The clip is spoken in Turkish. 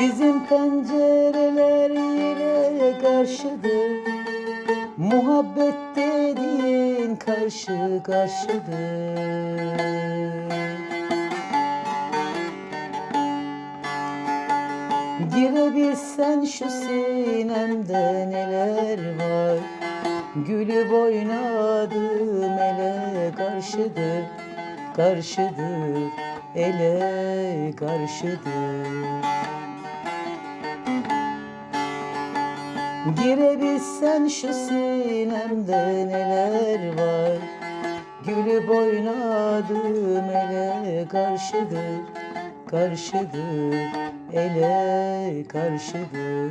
Bizim pencereler yine karşıdır. Muhabbet dediğin karşı karşıdır. Girebilsen şu sinemde neler var? Gülüp oynadığım ele karşıdır Karşıdır, ele karşıdır Girebilsen şu sinemde neler var? Gülüp oynadığım ele karşıdır Karşıdır, ele karşıdır